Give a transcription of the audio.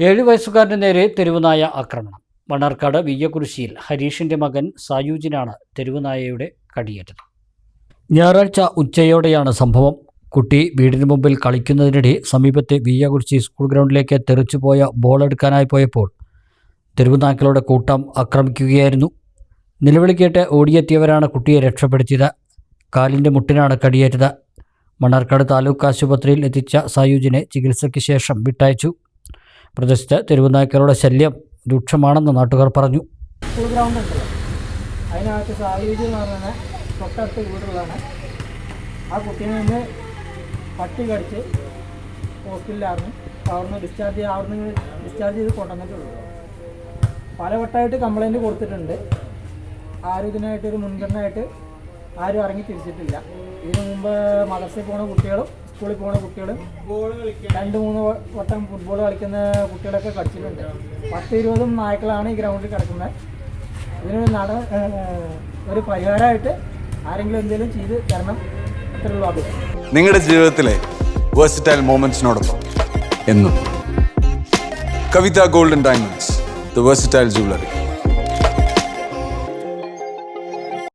ഏഴ് വയസ്സുകാരന് നേരെ തെരുവുനായ ആക്രമണം. മണ്ണാർക്കാട് വിയ്യകുരിശിയിൽ ഹരീഷിന്റെ മകൻ സായൂജിനാണ് തെരുവുനായയുടെ കടിയേറ്റത്. ഞായറാഴ്ച ഉച്ചയോടെയാണ് സംഭവം. കുട്ടി വീടിന് മുമ്പിൽ കളിക്കുന്നതിനിടെ സമീപത്തെ വിയ്യകുരിശി സ്കൂൾ ഗ്രൗണ്ടിലേക്ക് തെറിച്ചുപോയ ബോൾ എടുക്കാനായി പോയപ്പോൾ തെരുവുനായ്ക്കളുടെ കൂട്ടം ആക്രമിക്കുകയായിരുന്നു. നിലവിളി കേട്ട് ഓടിയെത്തിയവരാണ് കുട്ടിയെ രക്ഷപ്പെടുത്തിയത്. കാലിന്റെ മുട്ടിനാണ് കടിയേറ്റത്. മണ്ണാർക്കാട് താലൂക്ക് ആശുപത്രിയിൽ എത്തിച്ച സായൂജിനെ ചികിത്സയ്ക്ക് ശേഷം വിട്ടയച്ചു. പ്രദേശത്ത് തെരുവുനായ്ക്കളുടെ ശല്യം രൂക്ഷമാണെന്ന് നാട്ടുകാർ പറഞ്ഞു. ആ കുട്ടീനെ നിന്ന് പട്ടി കടിച്ച് ഹോസ്പിറ്റലിലായിരുന്നു. അപ്പോൾ അവിടുന്ന് ഡിസ്ചാർജ് അവിടുന്ന് ഡിസ്ചാർജ് ചെയ്ത് കൊണ്ടുവന്നിട്ടുള്ളൂ. പലവട്ടമായിട്ട് കംപ്ലൈന്റ് കൊടുത്തിട്ടുണ്ട്. ആരോഗ്യനായിട്ടൊരു മുൻഗണനയായിട്ട് ആരും ഇറങ്ങി തിരിച്ചിട്ടില്ല. ഇതിനു മുമ്പ് മദർസയിൽ പോണ കുട്ടികളും സ്കൂളിൽ പോണ കുട്ടികളും രണ്ട് മൂന്ന് വട്ടം ഫുട്ബോൾ കളിക്കുന്ന കുട്ടികളൊക്കെ കളിച്ചിട്ടുണ്ട്. പത്ത് ഇരുപതും നായ്ക്കളാണ് ഈ ഗ്രൗണ്ടിൽ കിടക്കുന്നത്. ഇതിനൊരു നട ഒരു പരിഹാരമായിട്ട് ആരെങ്കിലും എന്തെങ്കിലും ചെയ്ത് തരണം. അത്രയുള്ള അത്. നിങ്ങളുടെ ജീവിതത്തിലെ എന്നും. Kavitha golden diamonds the versatile jewellery